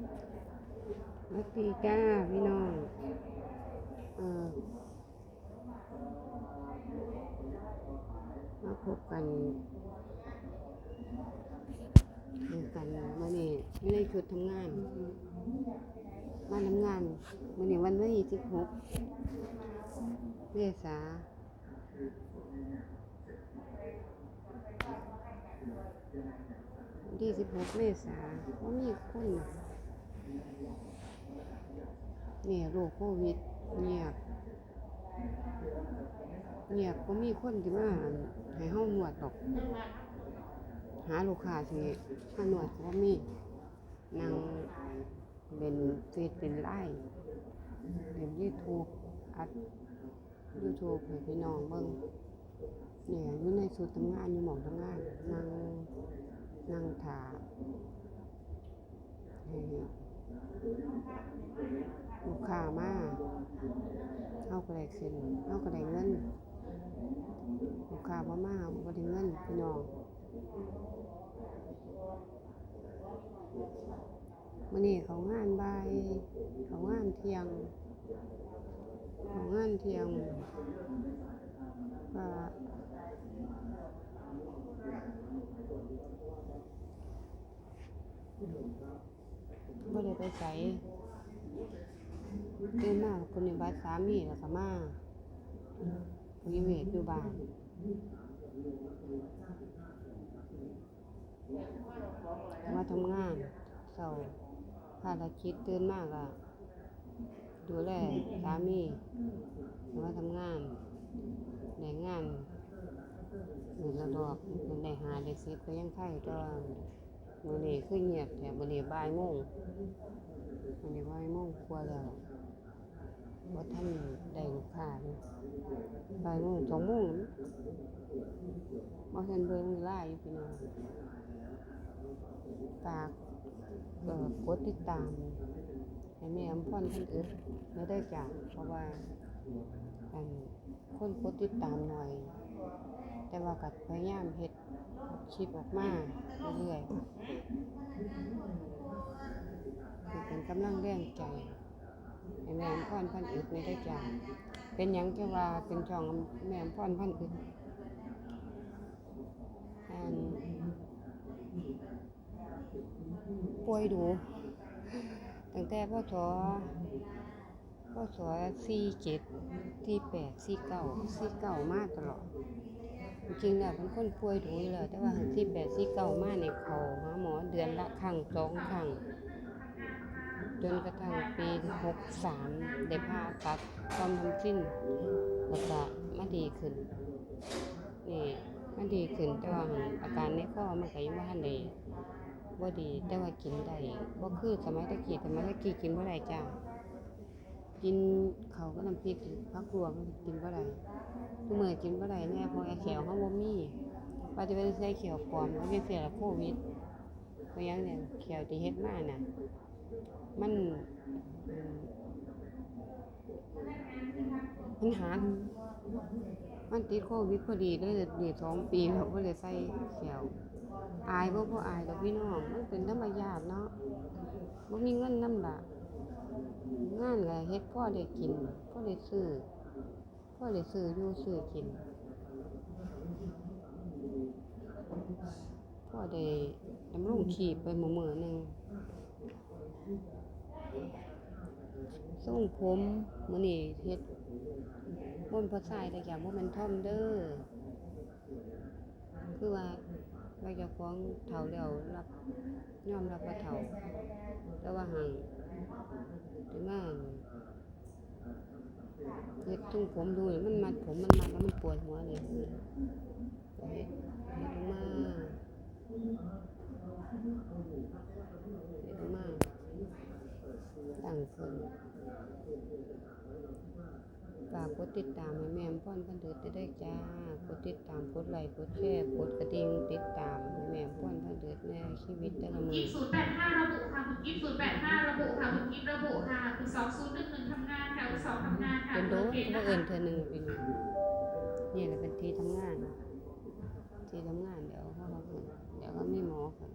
สวัสดีจ้าพี่น้องเออมาพบกันเจอกันมื่อนี้ไม่ได้ชุดทำงาน มาทำงานมื่อนี้วันที่สิบหกเมษาที่สิบหกเมษาว่ามีคนเนี่ยโรคโควิดเงียบ เงียบก็มีคนที่มาให้ห้องนวดดอก หาลูกค้าที่มาหนวดก็มีนางเป็นเฟซเป็นไลน์เป็นยูทูบอัดยูทูบให้พี่น้องเบิ่งเนี่ยอยู่ในสูตรทำงานอยู่หมองทำงานนั่งนั่งถาให้ ลูกค้ามาเฮาก็ได้ขึ้นเฮาก็ได้เงิน ลูกค้าบ่มาเฮาก็บ่ได้เงินพี่น้องมื่อนี้เขางานบ่ายเขางานเที่ยงเขางานเที่ยงก็บ่ได้ไปใส่ เตื่นมากคนในบ้านสามีแล้วก็มาคุยเวทอยู่บ้านมาทำงานเสาร์ภารกิจตื่นมากอะดูแลสามีมาทำงานในงานหนึ่งระดอกมันได้หาได้ซิก็ยังไข่ก็มือนี้คือเงียบแต่มือนี้บ่ายโมงมือนี้บ่ายโมงกว่าแล้ว ว่าท่านได้ลูกค้าเลยบ่ายโมงสองโมงว่าท่านเบิ่งเวลาอยู่พี่น้องฝากเอ่อกดติดตามให้แม่อำพรท่านอึดไม่ได้จากเพราะว่าอันคนกดติดตามหน่อย แต่ว่ากัดพยายามเฮ็ดคลิปออกมาเรื่อยๆเป็นกำลังแรงใจ ให้แม่อำพรพันอึดไม่ได้จากเป็นหยังจะว่าเป็นช่องแม่อำพรพันอึดอันป่วยดูตั้งแต่พศพศสี่เจ็ดสี่แปดสี่เก้าสี่เก้ามาตลอดจริงๆแล้วเป็นคนป่วยดูอยู่แล้วแต่ว่าสี่แปดสี่เก้ามาในเขาหาหมอเดือนละครั้งสองครั้ง จนกระทั่งปีหกสามได้ผ่าตัดความทำสิ้นแล้วก็มาดีขึ้นนี่มันดีขึ้นแต่ว่าอาการในข้อมันก็ยังบ่ทันได้บ่ดีแต่ว่ากินได้บ่คือสมัยตะกี้สมัยตะกี้กินบ่ได้จ้ากินเขากับน้ำพริกผักรวมกินบ่ได้ทุกมื้อกินบ่ได้แน่พราะไอ้แขวเฮาบ่มีว่าจะไปใส่แขวปลอมแล้วจังซี่ล่ะโควิดเพราะยังเนี่ยแขวที่เฮ็ดมาน่ะ มันมันหามันติดโควิดพอดีเลยเดือสองปีแบบก็เลยใส่แขวอายบ่พออายดอกพี่น้องมันเป็นธรรมญาติเนาะบ่มีเงินนำละงานก็เฮ็ดพ่อได้กินพ่อได้ซื้อพ่อได้ซื้ออยู่ซื้อกินพ่อได้ดำรงชีพไปมื้อมื้อหนึ่ง ส่งผมมื้อนี้เฮ็ดบนพระทรายแต่อย่าบ่แมันท่อมเด้อคือว่าเราจะฟ้องเฒ่าแล้วรับยอมรับว่าเฒ่าแต่ว่าห่างถึงว่าเฮ็ดทุ่งผมดูมันมัดผมมันมัดแล้วมันปวดหัวนี่เฮ็ดเฮ็ดมาเฮ็ดลงมา ตั้งขึ้นฝากกดติดตามให้แม่อำพ่อนพันเถิดได้ได้จ้ากดติดตามกดไลค์กดแชร์กดกระดิ่งติดตามให้แม่อำพ่อนพันเถิดในชีวิตแต่ละมืกิ๊อบศูนย์แปดห้าระบุค่ะคุณกิ๊บศูนย์แปดห้าระบุค่ะคุณกิ๊บระบุค่ะคุณสองศูนย์หนึ่งหนึ่งทำงานค่ะคุณสองทำงานค่ะเป็นโดคุณนเกก็ตบ่นะเอิ้คะนเธอหนึ่งปีนึงนี่แหละเป็นที่ทำงานที่ทำงานเดี๋ยวเขาเขาเพิ่นเดี๋ยวก็มีหมอค่ะ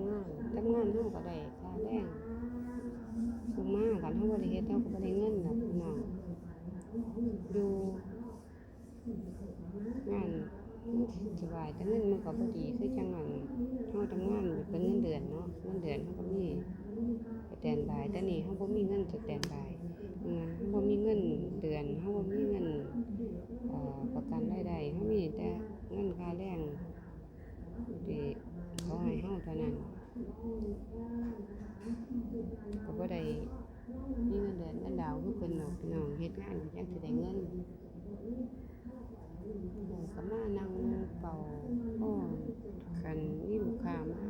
ำงานทำงานเฮาก็ได้ค่าแรงสูงมากกันเฮาบ่ได้เฮ็ดเฮาก็บ่ได้เงินน่ะพี่น้องอยู่งานสบายแต่เงินมันก็บ่ดีคือจังนั้นเฮาทำงานเป็นเงินเดือนเนาะเงินเดือนเฮาก็มีสแตนด์บายแต่นี่เฮาบ่มีเงินสแตนด์บายงานเฮาบ่มีเงินเดือนเฮาบ่มีเงินประกันรายได้เฮามีแต่เงินค่าแรงที่เขาให้เฮาเท่านั้น ก็บ่ได้มีเงินเดือนเงินดาวคือเพิ่นดอกพี่น้องเฮ็ดงานก็ยังสิได้เงินก็มานั่งเป่าอ้อคันมีลูกค้ามา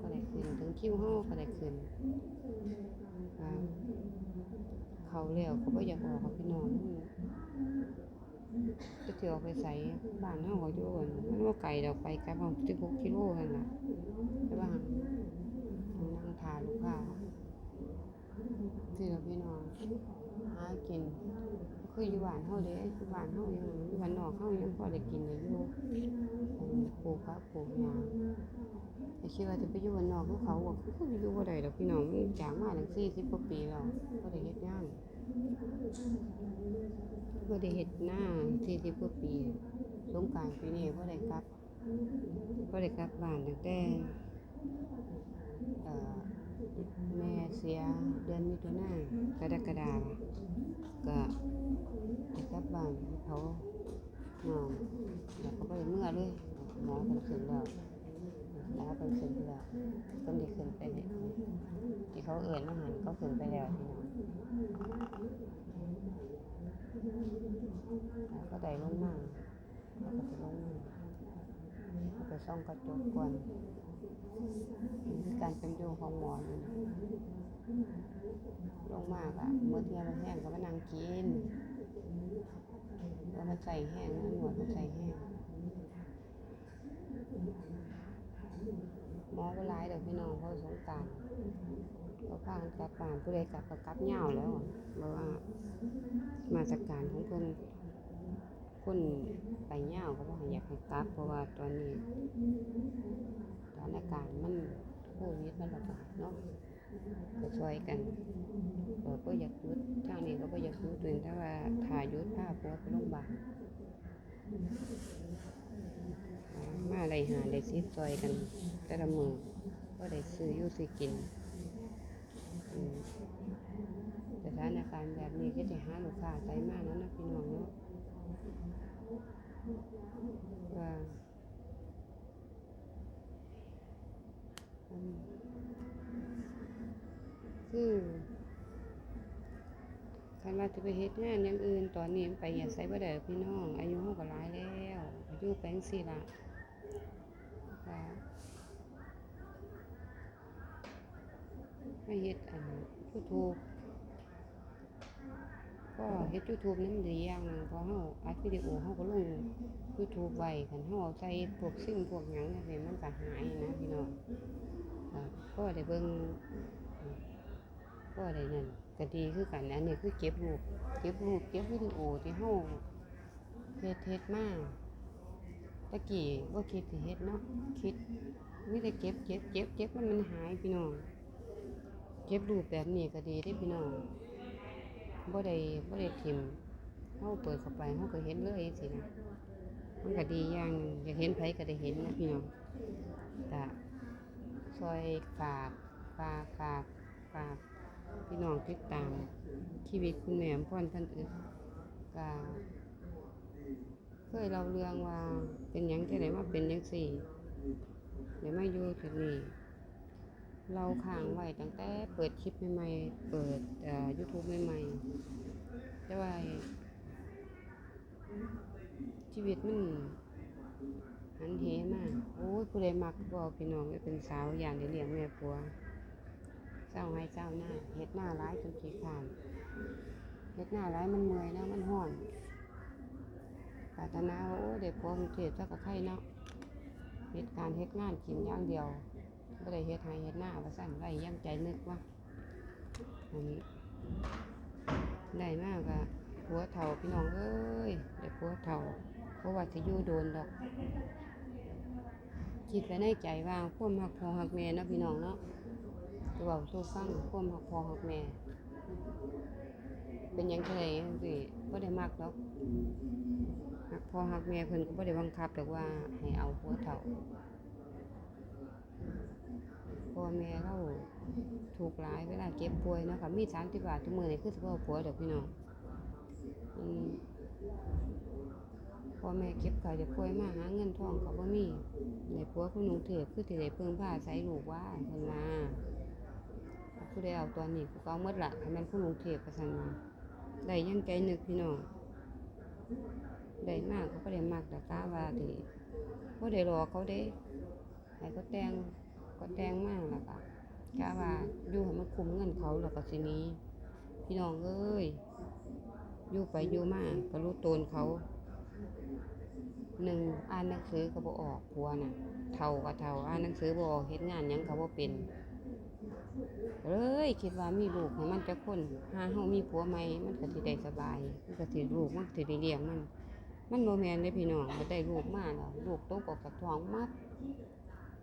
ก็ได้ขึ้นถึงคิวเฮาก็ได้ขึ้นอ่าเขาแล้วก็บ่อยากออกกับพี่น้อง จะสิออไปไสบ้านเฮาก็อยู่อั่นมันบ่าไกลดอกไปกลับเอา16กิโลนั่นล่ะแต่ว่านั่งทาลูกค้าที่เราพี่น้องหากินคืออยู่บ้านเฮาเด้อยู่บ้านเฮายังอยู่บ้านนอกเฮายังพอได้กินได้อยู่ปลูกผักปลูกหญ้าแต่คิดว่าจะไปอยู่บ้านนอกคือเขาบอกคืออยู่บ่ได้ดอกพี่น้องจากมาตั้ง40กว่าปีแล้วบ่ได้เฮ็ดงาน บ่ได้เฮ็ดนา40กว่าปีสงกานต์ปีนี้บ่ได้กลับบ่ได้กลับบ้านตั้งแต่แม่เสียเดือนมิถุนายนกรกฎาคมก็กลับบ้านเขานอนแล้วก็ไปเมื่อเลยหมอเป็นขึ้นแล้วหมอเป็นขึ้นแล้วคนที่ขึ้นไปเนี่ยที่เขาเอ่ยมาหันเขาขึ้นไปแล้วพี่น้อง แล้วก็ได้ลงมาแล้วก็ไปลงมาแล้วไปซ่องกระจกก่อนนี่คือการเป็นอยู่ของหมอนี่ลงมากอะเมื่อเทียมันแห้งก็มานั่งกินแล้วมันใส่แห้งนหนวดมันใส่แห้งหมอก็ร้ายเดี๋ยวพี่น้องเขาสงกราร เขาพากันกลับบ้านผู้ใดกลับก็กลับเหงาแล้วอะเพราะว่ามาจากการของเพิ่นคนไปเหงาก็ว่าอยากให้กลับ เพราะว่าตอนนี้สถานการณ์มันโควิดมันระบาดเนาะก็ช่วยกันก็อยากยุดทางนี้ก็อยากยุดถึงถ้าว่าถ้าหยุดพาผัวไปโรงพยาบาลอ่ามาได้หาได้ซิดซอยกัน แต่ละมือก็ได้ซื้ออยู่ซื้อกิน สถานการณ์แบบนี้ก็จะหาลูกค้าใจมากแล้วนะพี่น้องเนาะว่าคือคันว่าจะไปเฮ็ดงานอย่างอื่นตอนนี้ไปอย่าใส่บ่ได้พี่น้อง อายุเฮาก็หลายแล้วอายุไปจังซี่ล่ะค่ะ ให้เฮ็ดอัน YouTube ก็เฮ็ด YouTube นั้นดีอย่างหนึงพอเฮาอัดวิดีโอเฮาก็ลง YouTube ไว้คันเฮาเอาใส่พวกซิ่งพวกหยังจังซี่มันก็หายนะพี่น้องค่ะก็ได้เบิ่งก็ได้นั่นก็ดีคือกันอันนี้คือเก็บรูปเก็บรูปเก็บวิดีโอที่เฮาเฮ็ดเฮ็ดมาตะกี้บ่คิดสิเฮ็ดเนาะคิดมีแต่เก็บเก็บเก็บเก็บมันมันหายพี่น้อง เก็บรูปแบบนี้ก็ดีเด้พี่น้องบ่ได้บ่ได้ทิมเฮาเปิดเข้าไปเฮาก็เห็นเลยสินะมันก็ดีอย่างหนึ่งอยากเห็นไผก็ได้เห็นนะพี่น้องก็ซอยฝากฝากฝากฝากพี่น้องติดตามชีวิตคุณแม่พ่อนท่านอึดก็เคยเล่าเรื่องว่าเป็นยังจะไหนมาเป็นยังสี่เดี๋ยวมาอยู่จุดนี้ เราค้างไว้ตั้งแต่เปิดคลิปใหม่ๆ เปิดเอ่อ YouTube ใหม่ๆแต่ว่าชีวิตมันหันเหมากโอ้ยผู้ใดมักบอกพี่น้องว่าเป็นสาวอย่างได้เลี้ยงแม่ปัวเจ้าให้เจ้าหน้าเฮ็ดหน้าร้ายจนขี้ขานเฮ็ดหน้าร้ายมันเมื่อยแล้วมันห้อนปรารถนาว่าโอ้เด็กพวกมันเทศเจ้ากับไข่เนาะเฮ็ดการเฮ็ดงานกินอย่างเดียว ไ่ได้เฮ็ดให้เฮ็ดหน้าว่าสั่นได้ย่ำใจนึกว่าอันนี้ได้มากอะผัวเฒ่าพี่น้องเอ้ยเด็กผัวเฒ่าเพราะว่าจะอยู่โดนดอกคิดไว้ในใจว่าความหักพอหักแม่นะพี่น้องเนาะจะเว้าสู่ฟังความหักพอหักแม่ เป็นยังไงจังซี่บ่ได้มักดอกหักพอหักแม่เพิ่นก็บ่ได้บังคับดอกว่าให้เอาผัวเฒ่า พ่อแม่เราถูกหลายเวลาเจ็บป่วยเนาะค่ะมี30บาททุกมื้อนี่คือสิบ่อผัวดอกพี่น้องพ่อแม่เก็บเขาจะป่วยมาหาเงินทองก็บ่มีได้ผัวผู้หนุ่งเทพคือสิได้เพิ่งพาอาศัยลูกว่าเพิ่นว่าผู้ใดเอาตอนนี้กูก็เอาหมดละคันม่นผู้หนุ่งเทพว่าซั่นว่าได้ยังใจนึกพี่น้องได้มากเขาก็ได้มากแต่กาว่าที่เขาได้รอเขาได้ให้เขาแต่ง ก็แต่งมากแล้วก็กาว่าอยู่ให้มันคุ้มเงินเขาแล้วก็สินี้ พี่น้องเอ้ยอยู่ไปอยู่มากก็รู้ตนเขาหนึ่งอ่านหนังสือก็บ่ออกผัวน่ะเท่าก็เท่าอ่านหนังสือบ่ออกเฮ็ดงานหยังเขาบ่เป็นเลยคิดว่ามีลูกให้มันจะคนหาเฮามีผัวใหม่มันก็สิได้สบายมันก็สิลูกมันสิได้เลี้ยงมัน มันบ่แม่นเด้พี่น้องบ่ได้ลูกมาแล้วลูกตกออกจากท้องมัด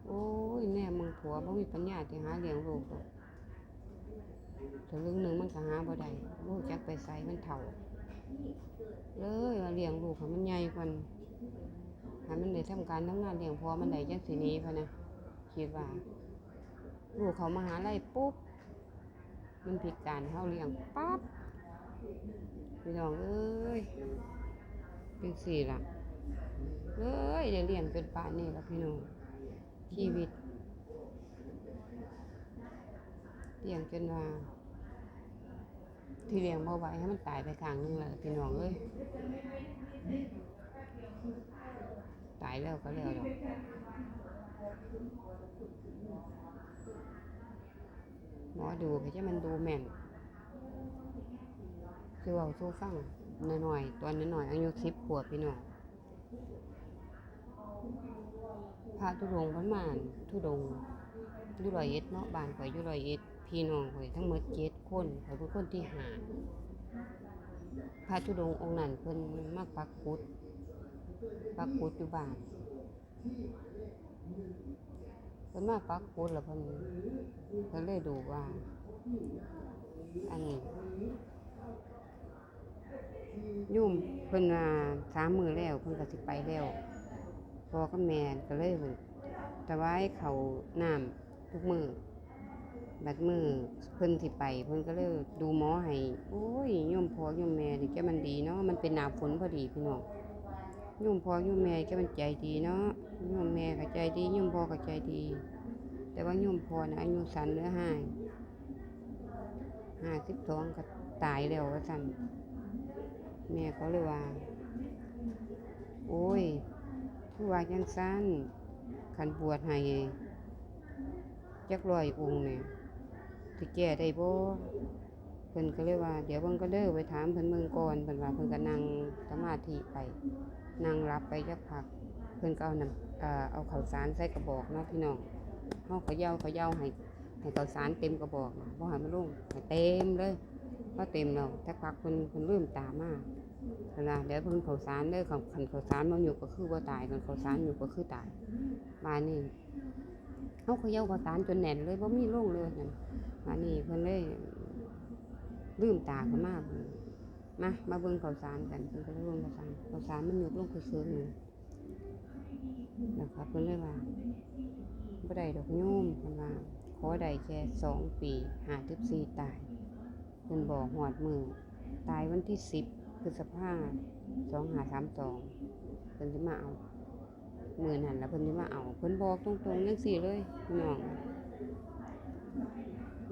โอ้ยแม่มึงผัวบ่มีปัญญาที่หาเลี้ยงลูกถ้าเรื่องหนึ่งมันก็หาบ่ได้บ่รู้จักไปใส่มันเฒ่า เลยว่าเลี้ยงลูกให้มันใหญ่กว่าให้มันได้ทำการทำงานเลี้ยงพ่อมันได้จังสิหนี้พะนะคิดว่า ลูกเขามาหาลัยปุ๊บ มันผิดการเขาเลี้ยงปั๊บพี่น้องเอ้ยเป็นสี่ละเอ้ยได้เลี้ยงจนป่านนี้แล้วพี่น้อง ชีวิตเลี้ยงจนว่าที่เลี้ยงบ่ไหวให้มันตายไปข้างนึงแล้วพี่น้องเอ้ยตายแล้วก็แล้วดอกหมอดูก็จะมันดูแม่นคือเอาสู้ฟังหน่อยๆตอนน้อยๆอายุสิบขวบพี่น้อง ระทุดงค์ประมาณทุดงค์ยุรอยเอ็ดเนาะบ้านข่อยยุรอยเอ็ดพี่น้องข่อยทั้งหมดเจ็ดคนข่อยเป็นคนที่หาพระทุดงค์องค์นั้นเพิ่นมาปักกุดปักกุดอยู่บ้านเพิ่นมาปักกุดแล้วเพิ่นก็เลยดูว่า อันนี้ยุ่มเพิ่นว่าสามมือแล้วเพิ่นก็สิไปแล้ว พ่อกับแม่ก็เลยถวายเขาน้ำทุกมือบัดมือเพิ่นสิไปเพิ่นก็เลยดูหมอให้โอ้ยโยมพ่อยมแม่นี่แกมันดีเนาะมันเป็นหนาฝนพอดีพี่น้องโยมพ่อยมแม่แกมันใจดีเนาะโยมแม่ก็ใจดีโยมพ่อก็ใจดี แต่ว่าโยมพ่อนะอายุสันเหลือห้าห้าสิบสองก็ตายแล้วว่าสันแม่เขาเลยว่า โอ้ย ผู้ว่าจังสั้นขันบวชให้จักรอยองค์เนี่ยสิแก้ได้บ่เพิ่นก็เลยว่า เดี๋ยวเพิ่นก็เด้อไปถามเพิ่นเมืองก่อนเพิ่นว่าเพิ่นก็นั่งสมาธิไป นั่งรับไปจักพัก เพิ่นก็เอาน้ำเอ่อเอาข้าวสารใส่กระบอกเนาะพี่น้องเฮาเขย่าเขย่าให้ให้ข้าวสารเต็มกระบอกน่ะบ่ให้มันลงให้เต็มเลยพอเต็มแล้วสักพักเพิ่นเพิ่นลืมตามา เวลาเดี๋ยวเพิ่นข้าสารเด้อคันคันข้าสารบ่อยู่ก็คือบ่าตายคันเขาสารอยู่ก็คือตายมานี่เฮาเขย่าเขาสารจนแน่นเลยบ่มีโลงเลยนั่นมานี่เพิ่นเลยลืมตาขึ้นมากมามาเบิ่งข้าสารกันเพิ่นก็เลยเบิ่งข้าสารเขาสารมันยุบลงคือเสือหนึ่งนะครับเพิ่นเลยว่าบ่ได้ดอกโยมเพิ่นว่าขอได้แค่สองปีหาทิบสี่ตายเพิ่นบอกหอดมือตายวันที่สิบ พฤษภาสองหาสามสองเพิ่นสิมาเอามือนั่นแล้วเพิ่นสิมาเอาเพิ่นบอกตรงๆจังสี่เลยน้อง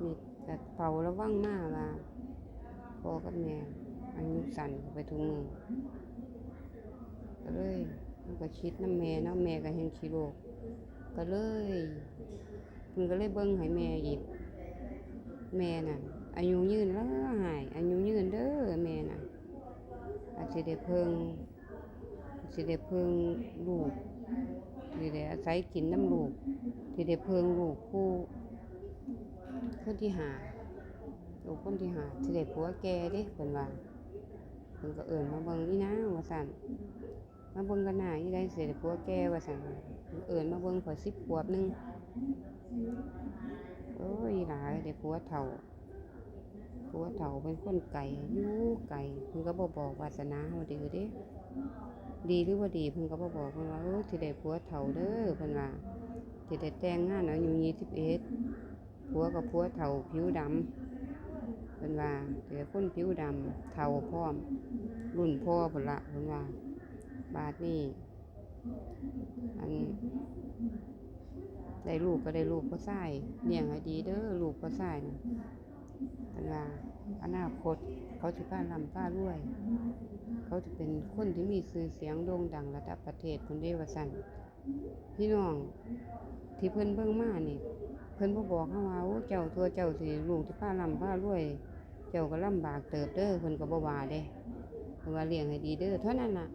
นี่แต่เฝ้าระวังมากว่าพ่อกับแม่อายุสั่นไปทุกมือก็เลยมันก็คิดน้ำแม่นาะแม่ก็เห็นขี้โรคก็เลยเพิ่นก็เลยเบิ่งให้แม่อีกแม่น่ะอายุยืนแล้วหายอายุยืนเด้อแสิได้เพิ่งสิได้เพิ่งลูกสิได้อาศัยกินน้ำลูกสิได้เพิ่งลูกผู้คนที่หาลูกคนที่หาสิได้ผัวแก่เด้เพิ่นว่าเพิ่นก็เอิ้นมาเบิ่งอีนางว่าซั่นมาเบิ่งกันหน้าอีได้เสียผัวแก่ว่าซั่นเอิ้นมาเบิ่งขอย10ขวบหนึงโอ้ยหลายได้ผัวเฒ่า ผัวเฒ่าเป็นคนไกลอยู่ไกลเพิ่นก็บ่บอกวาสนาเฮาเด้อเด้ดีหรือบ่ดีเพิ่นก็บ่บอกเพิ่นว่าเออสิได้ผัวเฒ่าเด้อเพิ่นว่าสิได้แต่งงานอายุ21ผัวกับผัวเฒ่าผิวดำเพิ่นว่าเดี๋ยวคนผิวดำเฒ่าพร้อม รุ่นพ่อพุ่นละเพิ่นว่า บาดนี้อันได้ลูกก็ได้ลูกผู้ชายเลี้ยงให้ดีเด้อลูกผู้ชายน่ะ เพิ่นว่าอนาคตเขาสิพาร่ำพารวย เขาจะเป็นคนที่มีชื่อเสียงโด่งดังระดับประเทศคนเดว่าซั่นพี่น้องที่เพิ่นเบิ่งมานี่ เพิ่นบ่บอกเฮาว่าโอ้เจ้าตัวเจ้าสิลูกสิพาร่ำพารวย เจ้าก็ลำบากเติบเด้อเพิ่นก็บ่ว่าเด้เพิ่นว่าเลี้ยงให้ดีเด้อเท่านั้นน่ะ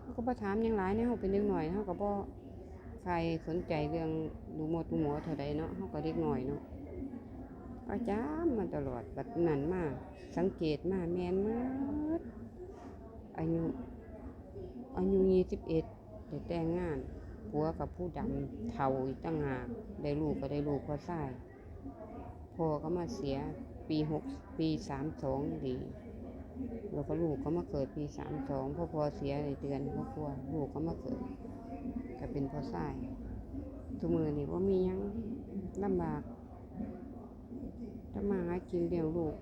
เขาก็บ่ถามยังหลายเนาะเฮาเป็นเด็กน้อยเฮาก็บ่ใครสนใจเรื่องดูหมอดูหมอเท่าใดเนาะเฮาก็เด็กน้อยเนาะ ประจำมาตลอดบัดนั้นมาสังเกตมาแมนหมดอายุอายุ21ได้แต่งงานผัวกับผู้ดำเฒ่าอีกต่างหากได้ลูกก็ได้ลูกพอซ้ายพ่อก็มาเสียปีหกปีสามสองดีแล้วก็ลูกก็มาเกิดปีสามสองพ่อพอเสียในเดือนพ่อพ่อลูกก็มาเกิดก็เป็นพ่อชายทุกมือนี่ว่ามียังลำบาก ถ้ามาหากินเลี้ยงลูก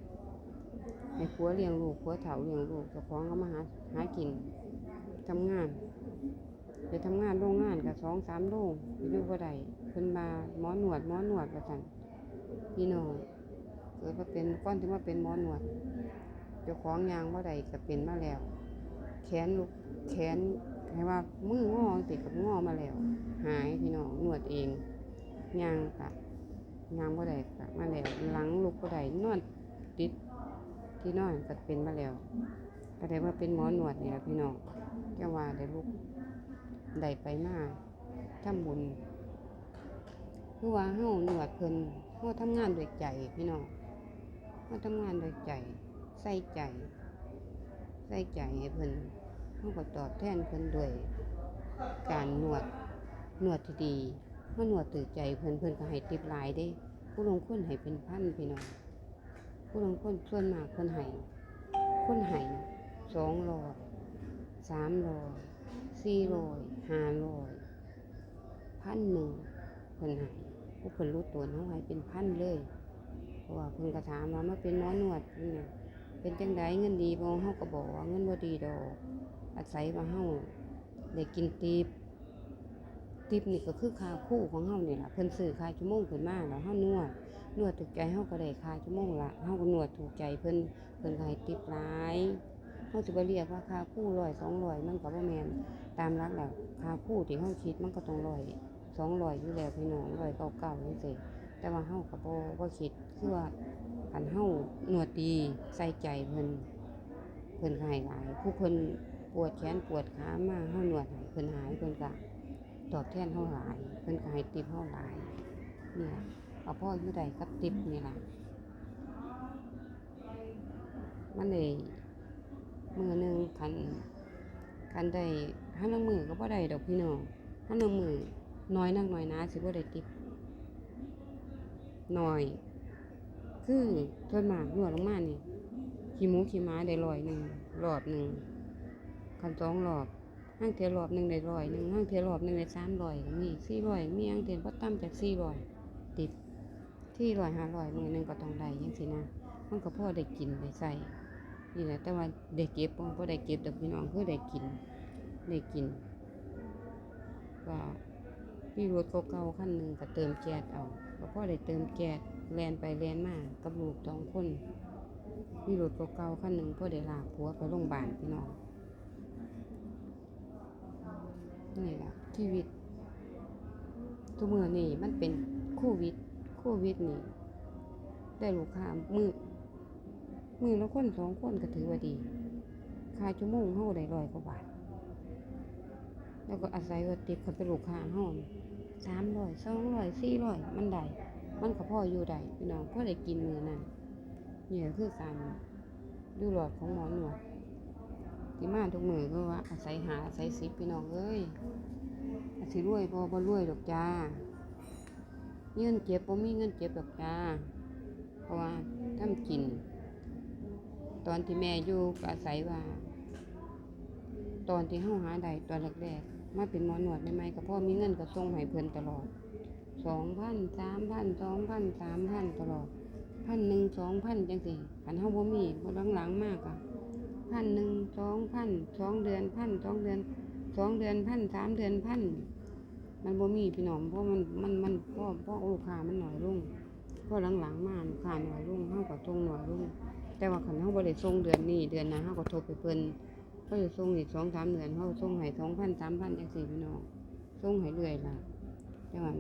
ให้ผัวเลี้ยงลูกผัวเฒ่าเลี้ยงลูกเจ้าของก็มาหาหากินทำงานไปทำงานโรงงานกับสองสามโรงอยู่บ่ได้เพิ่นมาหมอหนวดหมอหนวดว่าซั่นพี่น้องเกิดมาเป็นก้อนที่มาเป็นหมอหนวดเจ้าของยางว่าใดก็เป็นมาแล้ว แขนลูกแขนให้ว่ามืองอติดกับงอมาแล้ว หายพี่น้องหนวดเองยางกะ ยางว่าใดกมาแล้วหลังลูกว่าใดนอนติดที่นอนก็เป็นมาแล้วก็ได้ว่าเป็นหมอหนวดนี่แหละพี่น้องเจ้ว่าได้ลูกได้ไปมาทำบุญคือว่าเฮาหนวดเพิ่นเฮาทำงานด้วยใจพี่น้องเฮาทำงานด้วยใจใส่ใจ ใส่ใจให้เพิ่นเฮาก็ตอบแทนเพิ่นด้วยการนวดนวดที่ดี เฮาหนวดตื่นใจเพิ่นเพิ่นก็ให้ติปหลายเด้ ผู้ลงคนให้เป็นพันพี่น้องผู้ลงคนส่วนมากคนให้คนให้สองร้อยสามร้อยสี่ร้อยห้าร้อยพันหนึ่งเพิ่นให้ผู้เพิ่นรู้ตัวเฮาให้เป็นพันเลยเพราะว่าเพิ่นก็ถามว่ามาเป็นหมอนวดนี่น่ะเป็นจังไดเงินดีบ่เฮาก็บอกว่าเงินบ่ดีดอกอาศัยว่าเฮาได้กินติป ติปนี่ก็คือคาคู่ของเฮานี่ล่ะเพิ่นซื้อคาชั่วโมงขึ้นมาแล้วเฮานวดนวดถูกใจเฮาก็ได้คาชั่วโมงละเฮาก็นวดถูกใจเพิ่นเพิ่นก็ให้ติปหลายเฮาสิบ่เรียกว่าคาคู่100 200มันก็บ่แม่นตามหลักแล้วคาคู่ที่เฮาคิดมันก็ต้องร้อยสองร้อยอยู่แล้วพี่น้องร้อยเก้าเก้านี่สิแต่ว่าเฮากับบ่บ่คิดคือว่าคันเฮานวดดีใส่ใจเพิ่นเพิ่นให้หลายผู้เพิ่นปวดแขนปวดขามาเฮานวดให้เพิ่นหายเพิ่นก็ ตอบแทนเฮาหลาย เพิ่นก็ให้ติปเฮาหลายเนี่ยเอาพ่ออยู่ใดกับติปนี่ล่ะมันเลยมือหนึ่งคันคันได้ห้าลางมือก็บ่ได้ดอกพี่น้องถ้าลงมือน้อยนักน้อยนะสิบ่ได้ติบน้อย คือส่วนมากนวลงมานี่ขี้หมูขี้ม้าได้ร้อยหนึ่งรอบหนึ่งคันสองรอบ ห้างเทยรอบหนึ่งได้ร้อยหนึ่งห้างเทยรอบหนึ่งได้สามร้อยมีสี่ร้อยมีห้างเทยบ่ต่ำจากสี่ร้อยติดที่ร้อยห้าร้อยมือหนึ่งก็ต้องได้ยังสินะมันก็พ่อได้กินได้ใส่นี่แหละแต่ว่าได้เก็บบ่บ่ได้เก็บดอกพี่น้องคือได้กินได้กินก็มีรถเก่าๆคันหนึ่งก็เติมแก๊สเอาก็พอได้เติมแก๊สแลนไปแลนมากับลูกสองคนมีรถเก่าๆคันหนึ่งพ่อได้ลากผัวไปโรงพยาบาลพี่น้อง นี่แหละชีวิตทุกเมื่อนี่มันเป็นโควิดโควิดนี่ได้ลูกค้ามือมือละคนสองคนก็ถือว่าดีค่าชั่วโมงเท่าได้ร้อยกว่าบาท แล้วก็อาศัยว่าติดเขาเป็นลูกค้าห้องสามร้อยสองร้อยสี่ร้อยมันได้มันก็พ่ออยู่ได้พี่น้องพ่อได้กินมือนั่นเนี่ยคือการดูหลอดของหมอหนวด ที่มาทุกมือก็ว่าอาศัยหาอาศัยสิบพี่น้องเอ้ยอาศัยรวยบ่บ่รวยดอกจ้าเงินเจ็บบ่มีเงินเจ็บดอกจ้า เพราะว่าทำกิน ตอนที่แม่อยู่ก็อาศัยว่า ตอนที่เฮาหาได้ตอนแรกๆมาเป็นหมอหนวดใหม่ๆก็พ่อมีเงินก็ส่งให้เพิ่นตลอดสองพันสามพันสองพันสามพันตลอดพันหนึ่งสองพันจังสิคันเฮาบ่มีบ่หลังๆมากอะ พันหนึ่งสองพันสองเดือนพันสองเดือนสองเดือนพันสามเดือนพันมันบ่มีพี่น้องเพราะมันมันมันเพราะเพราะลูกค้ามันหน้อยลงเพราะหลังๆมาลูกค้าน้อยลงเฮาก็ส่งหน้อยลงแต่ว่าคันเฮาบ่ได้ส่งเดือนนี้เดือนหน้าเฮาก็โทรไปเพิ่นเขาจะส่งอีกสองสามเดือนเขาส่งให้สองพันสามพันจังสี่พี่น้องส่งให้เรื่อยล่ะแต่ว่า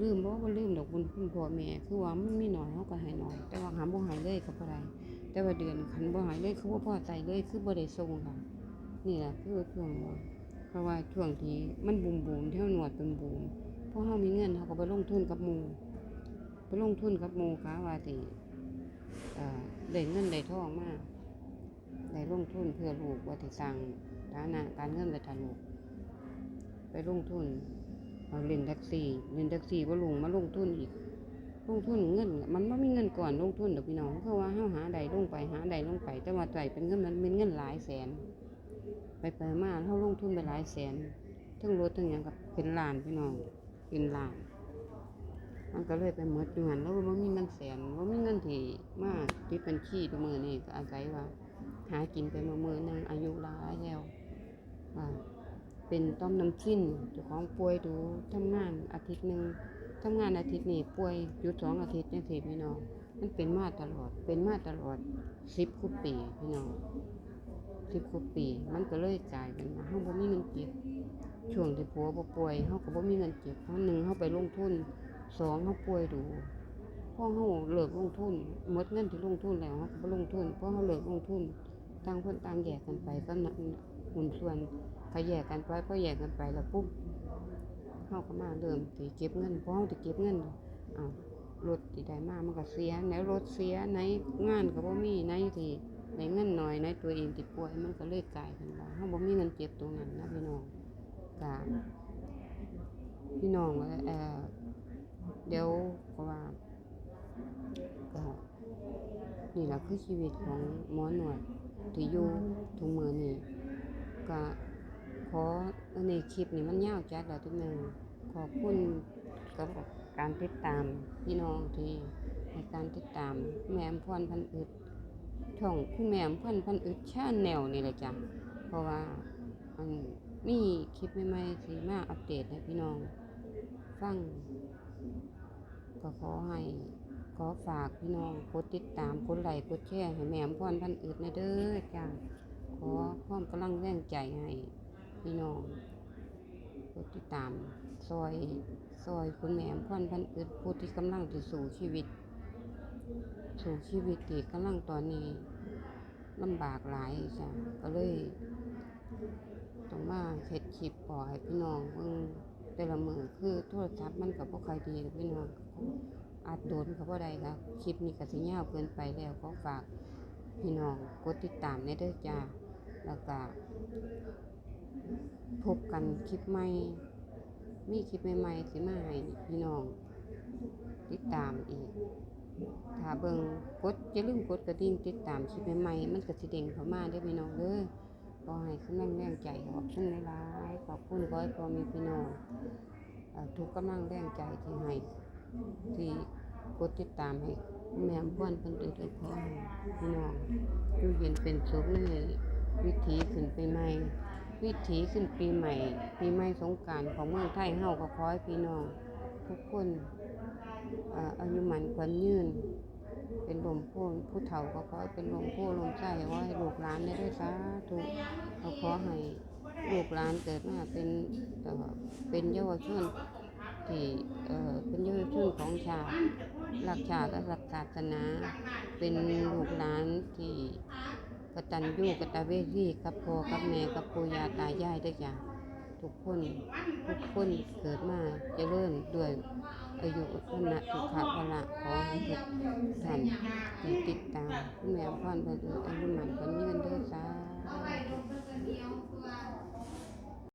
ลืมบ่ว่าลืมดอกบุญคุณพ่อแม่คือว่ามันมีหน่อยเขาก็ให้หน่อย แต่ว่าหาบ่หายเลยก็บ่ได้ แต่ว่าเดือนคันบ่หายเลยคือบ่พอใจเลยคือบ่ได้ส่งค่ะ นี่แหละคือช่วงเพราะว่าช่วงที่มันบูมบูมเที่ยวหนวดเป็นบูมเพราะเฮามีเงินเฮาก็ไปลงทุนกับมูไปลงทุนกับมูค่ะว่าสิเอ่อได้เงินได้ทองมากได้ลงทุนเพื่อลูกว่าที่สร้างฐานะการเงินไปทางลูกไปลงทุนเอาเล่นแท็กซี่เล่นแท็กซี่ว่าลงมาลงทุนอีก ลงทุนเงิน มันไม่มีเงินก่อนลงทุนดอกพี่น้องเพราะว่าเฮาหาใดลงไปหาใดลงไป แต่ว่าใจเป็นเงินมันเป็นเงินหลายแสน ไปไปมาเฮาลงทุนไปหลายแสนทั้งรถทั้งหยังกับเป็นล้านพี่น้องเป็นล้าน มันก็เลยไปหมดอยู่หันแล้วว่ามีเงินแสนว่ามีเงินที่มากที่บัญชีตัวมือนี่ก็อาศัยว่า หากินไปมามือนึงอายุหลายแล้วว่าเป็นต้อมน้ำชิ้นเจ้าของป่วยดูทำงานอาทิตย์หนึ่ง ทำงานอาทิตย์นี้ป่วยหยุดสองอาทิตย์จังซี่พี่น้อง มันเป็นมาตลอด เป็นมาตลอดสิบกว่าปีพี่น้องสิบกว่าปี มันก็เลยกลายเป็นว่าเฮาบ่มีเงินเก็บช่วงที่ผัวบ่ป่วยเฮาก็บ่มีเงินเก็บเพราะหนึ่งเฮาไปลงทุนสองเฮาป่วยดูพอเฮาเลิกลงทุนหมดเงินที่ลงทุนแล้วเฮาก็บ่ลงทุนเพราะเฮาเลิกลงทุนต่างคนต่างแยกกันไปก็นักหุ่นส่วนเขาแยกกันไปก็แยกกันไปแล้วปุ๊บ เขาก็มาเริ่มสิเก็บเงินเพราะเขาจะเก็บเงินอ้าวรถที่ได้มามันก็เสียไหนรถเสียไหนงานก็บ่มีไหนที่ไหนเงินน้อยไหนตัวเองติดป่วยมันก็เลยกลายเป็นว่าเขาบ่มีเงินเก็บตรงนั้นนะพี่น้องกะพี่น้องว่าเออเดี๋ยวก็ว่าก็นี่แหละคือชีวิตของหมอหนวดที่อยู่ทุกมือนี่ก็ ขอในคลิปนี้มันยาวจัดแล้วทุกนึงขอบคุณกับการติดตามพี่น้องที่ให้การติดตามแม่อำพรพันอึดช่องคุณแม่อำพรพันอึดชาแนวนี่แหละจ้ะเพราะว่ามันมีคลิปใหม่ๆที่มาอัปเดตให้พี่น้อง ฟังก็ขอให้ขอฝากพี่น้องกดติดตามกดไลค์กดแชร์ให้แม่อำพรพันอึดนะเด้อจ้าขอความกำลังแรงใจให้ พี่น้องกดติดตาม ซอย ซอยคุณแม่อำพรพันอึดผู้ที่กำลังจะสู่ชีวิต สู่ชีวิตที่กำลังตอนนี้ลำบากหลายจ้ะก็เลยต้องมาเฮ็ดคลิปล่อยพี่น้องเบิ่งแต่ละมือคือโทรศัพท์มันกับพวกใครดีพี่น้องอาจโดนเขาบ่ได้ครับคลิปนี้ก็สิยาเกินไปแล้วขอฝากพี่น้องกดติดตามในเด้อจ้าแล้วก็ พบกันคลิปใหม่ มีคลิปใหม่ๆสิมาให้พี่น้อง ติดตามอีก ถ้าเบิ่งกดอย่าลืมกดกระดิ่งติดตามคลิปใหม่ๆมันก็สิเด้งเข้ามาได้พี่น้องเด้อขอให้กำลังแรงใจขอบคุณหลายๆขอบคุณขอให้พ่อมีพี่น้องทุกกำลังแรงใจที่ให้ที่กดติดตามให้แม่บ้านเพิ่นเอิ้นขอให้พี่น้องอยู่เย็นเป็นสุขในวิถีขึ้นปีใหม่ วิถีขึ้นปีใหม่ ปีใหม่สงการของเมืองไทยเฮาก็ขอให้พี่น้อง ทุกคนอายุมันขวัญยืน เป็นลมโพนผู้เฒ่าก็ขอให้เป็นลมโพลมไส้ขอให้ลูกหลานได้ด้วยสาธุก็ขอให้ลูกหลานเกิดมาเป็นเอ่อเป็นเยาวชนที่เอ่อเป็นเยาวชนของชาติรักชาติและรักศาสนา เป็นลูกหลานที่ กตัญญูกตเวทีกับพ่อกับแม่กับปู่ย่าตายายด้วยจ้ะทุกคนทุกคนเกิดมาจะเริ่มด้วยอายุวันะสุขภาละขอให้ทุกท่านติดตามคุณแม่พรเพิ่นอนอายุมันเพิ่นยืนเด้อสาธุ